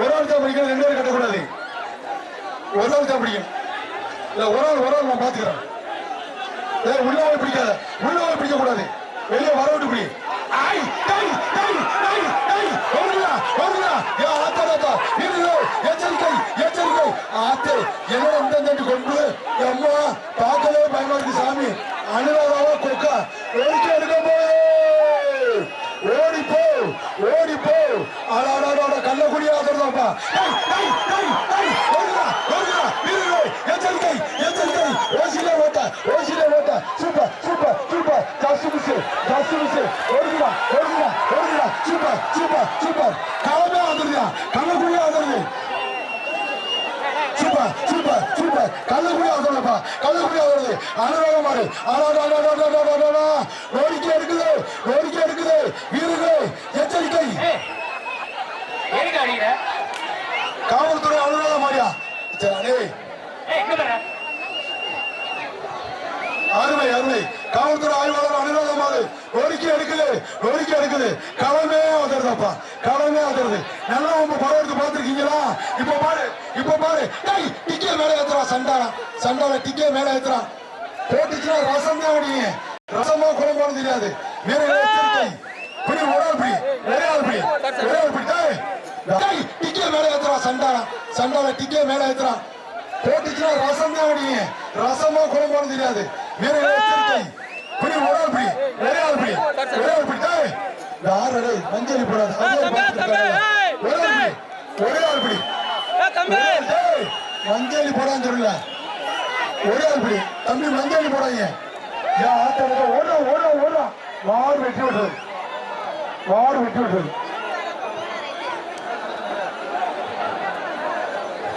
ஒரு ஆள் தான் பிடிக்கணும் ரெண்டு பேரும் கட்டக்கூடாது. ஒரு ஆள் தான் பிடிக்கும் இல்ல ஒரு ஆள் ஒரு ஆள் நான் பாத்துக்கிறேன். ஏய், உள்ள போய் பிடிக்காத. உள்ள போய் பிடிக்க கூடாது வெளியே வர விட்டு பிடி. ஐ டை டை டை டை ஓடுடா ஓடுடா யா ஆத்தா ஆத்தா இரு எச்சரிக்கை எச்சரிக்கை. ஆத்தே என்ன அந்த இந்த கொண்டு அம்மா பார்க்கவே பயமா இருக்கு சாமி. அனுராதாவா கொக்கா. ஓடிக்க எடுக்க போய் ஓடி போ ஓடி போ. அடாடாடா கள்ளக்குடியா. ஆதரதாப்பா டை டை டை டை ஓடுடா ஓடுடா இரு எச்சரிக்கை எச்சரிக்கை ஓசிலே ஓட்ட ஓசிலே ஓட்ட சூப்பர் சூப்பர் சூப்பர் ஜாஸ்தி மிஸ் ஜாஸ்தி மிஸ் ஓடுடா ஓடுடா ஓடுடா சூப்பர் சூப்பர் சூப்பர் களமே ஆதரதா கள்ளக்குடி ஆதரது சூப்பர் சூப்பர் சூப்பர் கள்ளக்குடி ஆதரவுப்பா கள்ளக்குடி ஆதரவு அனுராக மாறு அடாடாடாடாடாடாடா நோடிக்கை எடுக்குது நோடிக்கை எடுக்குது வீரர்களே எச்சரிக்கை எதுக்கு அடிக்கிற காவல்துறை இங்க பாரு. அருமை அருமை. காவல்துறை ஆய்வாளர் அனுராதமாறு கோரிக்கை எடுக்குது கோரிக்கை எடுக்குது. களமே வந்துருதாப்பா களமே வந்துருது நல்லா உங்க படம் எடுத்து பார்த்திருக்கீங்களா? இப்ப பாரு இப்ப பாரு. டேய் டிக்கே மேல ஏத்துறா சண்டாளா சண்டாளா டிக்கே மேல ஏத்துறா. போட்டுச்சுன்னா ரசம் தான் ரசமா குழம்பானு தெரியாது. வேற எச்சரிக்கை பிடி ஒரு ஆள் பிடி ஒரே ஆள் பிடி ஒரே ஆள் பிடி டேய் டேய் டிக்கே மேல ஏத்துறா சண்டாளா. சண்டாளா டிக்கே மேல ஏத்துறா. போட்டுச்சுன்னா ரசம் தான் அடிங்க ரசமா குழம்பானு தெரியாது. வேற எச்சரிக்கை பிடி ஒரு ஆள் பிடி ஒரே ஆள் பிடி ஒரே ஆள் பிடி டேய் யாரு டேய் மஞ்சளி போடாத. ஒரே ஆள் பிடி ஒரே ஆள் பிடி மஞ்சளி போடான்னு சொல்லல. ஒரே ஆள் பிடி தம்பி மஞ்சளி போடாதீங்க. ஏன் ஆட்ட ஓடுறோம் ஓடுறோம் ஓடுறோம் வாடு வெட்டி விடுறது வாடு வெட்டி விடுறது